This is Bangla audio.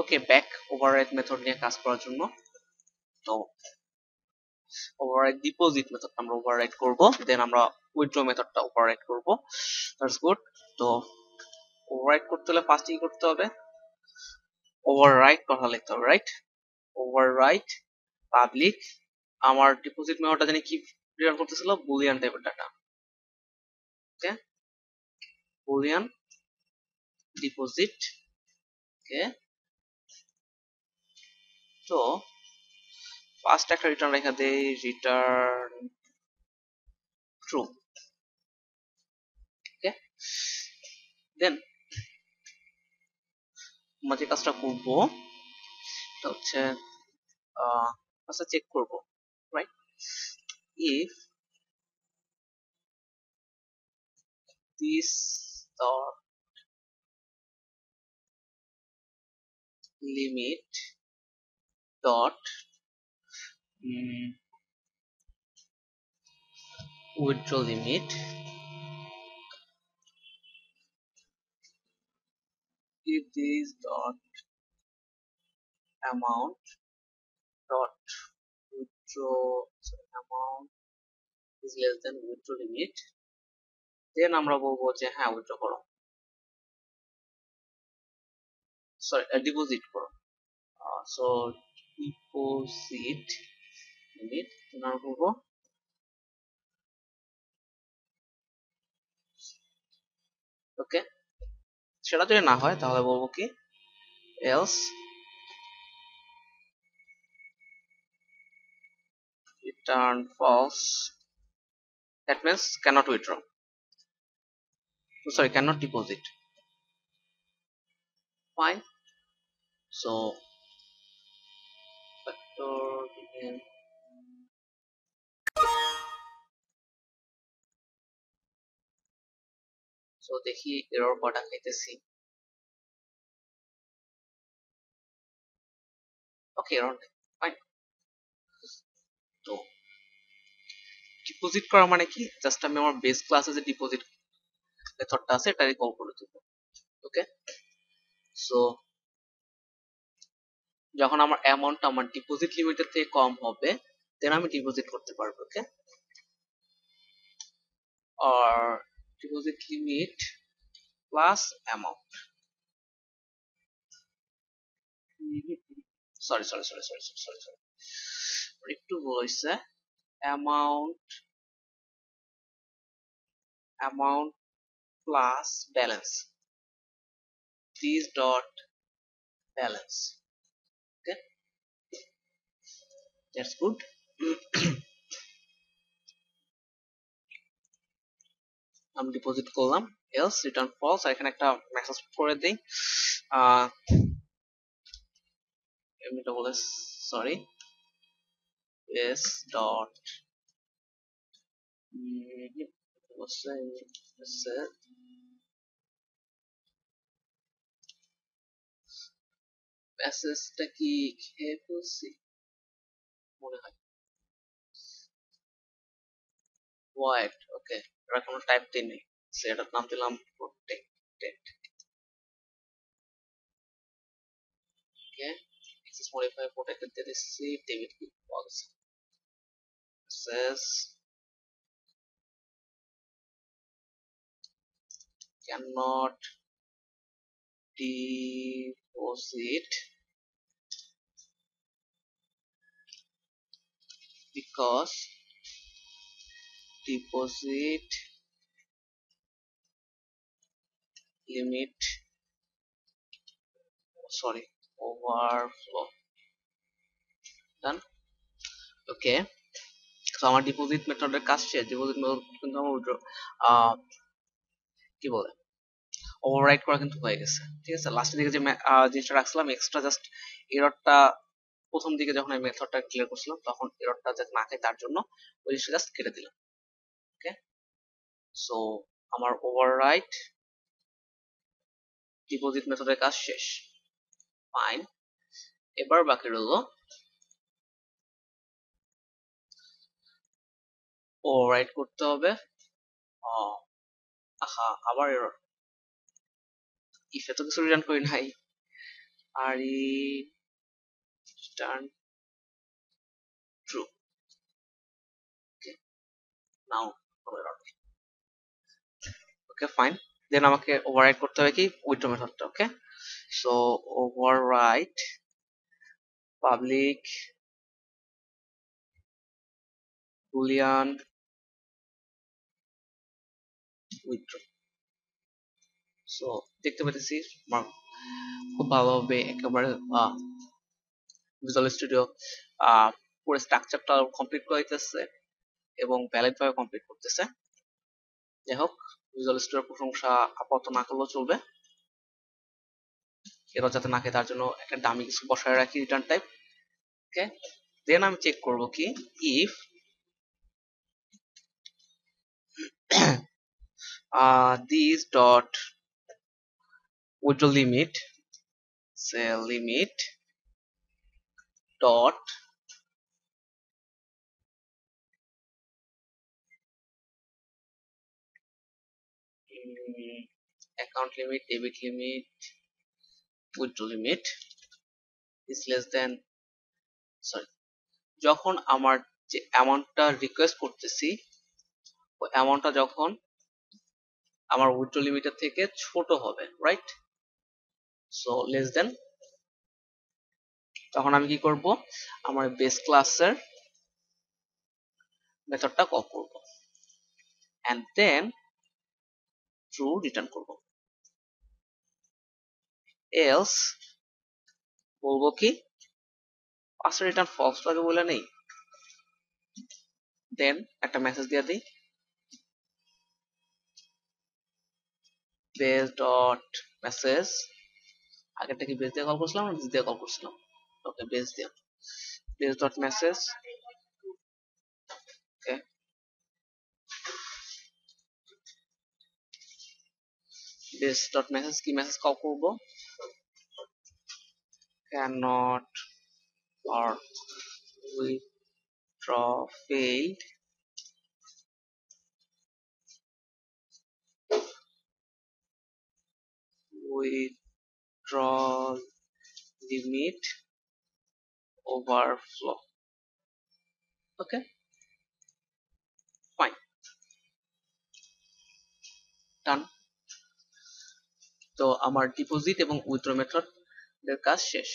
ওকে ব্যাক ওভাররাইড মেথড নিয়ে কাজ করার জন্য। তো ওভাররাইড ডিপোজিট মেথড আমরা ওভাররাইড করব দেন আমরা উইথড্র মেথডটা ওভাররাইড করব। দ্যাটস গুড তো ওভাররাইড করতে হলে ফার্স্ট কি করতে হবে? ওভাররাইট কথা লিখতে হবে রাইট ওভাররাইট পাবলিক আমার ডিপোজিট মেথডটা জানি কি রিটার্ন করতেছিল? বুলিয়ান টাইপের data okay boolean deposit okay তো ফার্স্ট একটা রিটার্ন রেখা দেই রিটার্ন ট্রু ওকে দেন আমরা কাজটা করব, এটা হচ্ছে আচ্ছা চেক করব right if this dot limit dot um, withdraw limit if this dot amount dot withdraw sorry, amount is less than withdraw limit then আমরা বলব যে হ্যাঁ উইথড্র করো সরি ডিপোজিট করো সো ডিপোজিট লিমিট আমরা বলব ওকে সেটা যদি না হয় তাহলে বলব কি else return false that means cannot withdraw oh, sorry cannot deposit fine so so, দেখি এরর কটা খাইতেছি ওকে এরর নেই। ফাইন তো ডিপোজিট করা মানে কি? জাস্ট আমি আমার বেস ক্লাসে যে ডিপোজিট মেথডটা আছে এটাকে কল করে দেব। ওকে সো যখন আমার অ্যামাউন্ট আমার ডিপোজিট লিমিটের থেকে কম হবে দেন আমি ডিপোজিট করতে পারব ওকে আর deposit limit plus amount sorry sorry sorry sorry sorry sorry একটু হয়েছে amount amount plus balance. This dot balance okay that's good আমি ডিপোজিট করলাম এলস রিটার্ন ফলস আর এখানে একটা মেসেজ করে দেই এমনিটা বলে সরি এস ডট মেসেজটা কি খেয়ে ফেলছি মনে হয় হোয়াইট ওকে এটা কোনো টাইপ দিইনি সেটার নাম দিলাম protected okay access modify protected they receive debit with policy says cannot deposit because deposit limit, sorry, overflow. Done? Okay. তো আমার ডিপোজিট মেথডের কাজ শেষ। ডিপোজিট মেথড কিন্তু আমার কি বলে? ওভাররাইট করা কিন্তু হয়ে গেছে। ঠিক আছে? লাস্টের দিকে যে জিনিসটা রাখছিলাম এক্সট্রা জাস্ট এররটা প্রথম দিকে যখন আমি মেথডটা ক্লিয়ার করছিলাম, তখন এররটা যাতে না খাই তার জন্য ওই জিনিসটা জাস্ট কেটে দিলাম। ওকে সো আমার ওভাররাইট ডিপোজিট মেথডের কাজ শেষ। ফাইন এবার বাকি রইল ওভাররাইট করতে হবে। আহা, আবার এরর ইফে তো কিছু রিটার্ন করি নাই। Return true. Okay. Now okay, fine. দেন আমাকে ওভাররাইট করতে হবে কি? Withdraw মেথডটা okay so override public boolean withdraw so দেখতে পাচ্ছি খুব ভালোভাবে একেবারে ভিজুয়াল স্টুডিও পুরো স্ট্রাকচারটা কমপ্লিট করে দিতেছে এবং ভ্যালিড ভাবে কমপ্লিট করতেছে। যাই হোক ভিজুয়াল স্টুডিওর প্রশংসা আপাতত না করলেও চলবে। এরও যাতে না তার জন্য একটা দামি কিছু বসায় রাখি রিটার্ন টাইপ ওকে দেন আমি চেক করব কি if these dot withdraw limit say limit dot account limit, debit limit withdraw limit is less than, sorry, যখন আমার যে অ্যামাউন্টটা রিকোয়েস্ট করতেছি, ওই অ্যামাউন্টটা যখন আমার উইথড্র লিমিটের থেকে ছোট হবে রাইট সো লেস দেন তখন আমি কি করব? আমার বেস ক্লাসের মেথডটা কল করব। এন্ড দেন ট্রু রিটার্ন করব। এলস বলব কি? পাঁচটা রিটার্ন ফলস আগে বলে নেই। দেন একটা মেসেজ দিয়ে দিই। বেস ডট মেসেজ আগেরটা কি বেস দিয়ে কল করছিলাম না দিয়ে কল করছিলাম? ওকে বেস দিয়ে base dot message okay base dot message কি মেসেজ কল করব cannot or withdraw failed withdrawal limit Overflow. Okay? Fine. Done. তো আমার ডিপোজিট এবং উইথড্র মেথড এর কাজ শেষ।